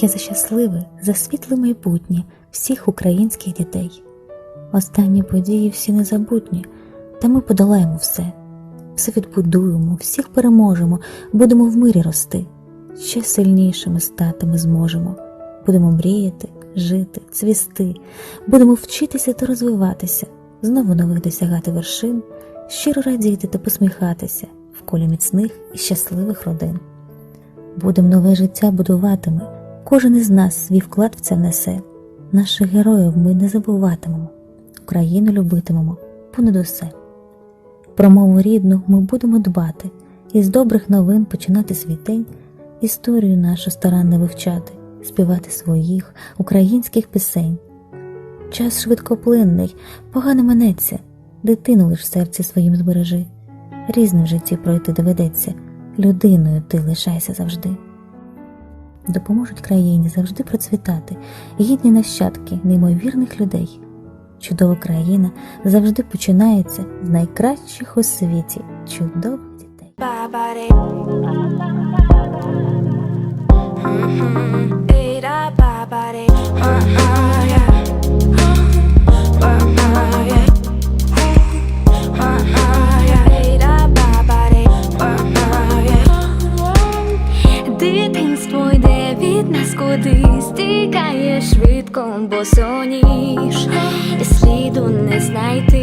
Я за щасливе, за світле майбутнє всіх українських дітей. Останні події всі незабутні, та ми подолаємо все, все відбудуємо, всіх переможемо, будемо в мирі рости. Ще сильнішими стати ми зможемо. Будемо мріяти, жити, цвісти, будемо вчитися та розвиватися, знову нових досягати вершин, щиро радіти та посміхатися в колі міцних і щасливих родин. Будем нове життя будуватиме, кожен із нас свій вклад в це внесе. Наших героїв ми не забуватимемо, Україну любитимемо понад усе. Про мову рідну ми будемо дбати, і з добрих новин починати свій день, історію нашу старанно вивчати, співати своїх українських пісень. Час швидкоплинний, погано минеться, дитину лиш серці своїм збережи. Різне в житті пройти доведеться, людиною ти лишайся завжди. Допоможуть країні завжди процвітати, гідні нащадки неймовірних людей. Чудова країна завжди починається з найкращих у світі чудових дітей. Ba-ba-de. Від нас кудись, тікає швидко, бо соніш, і сліду не знайти.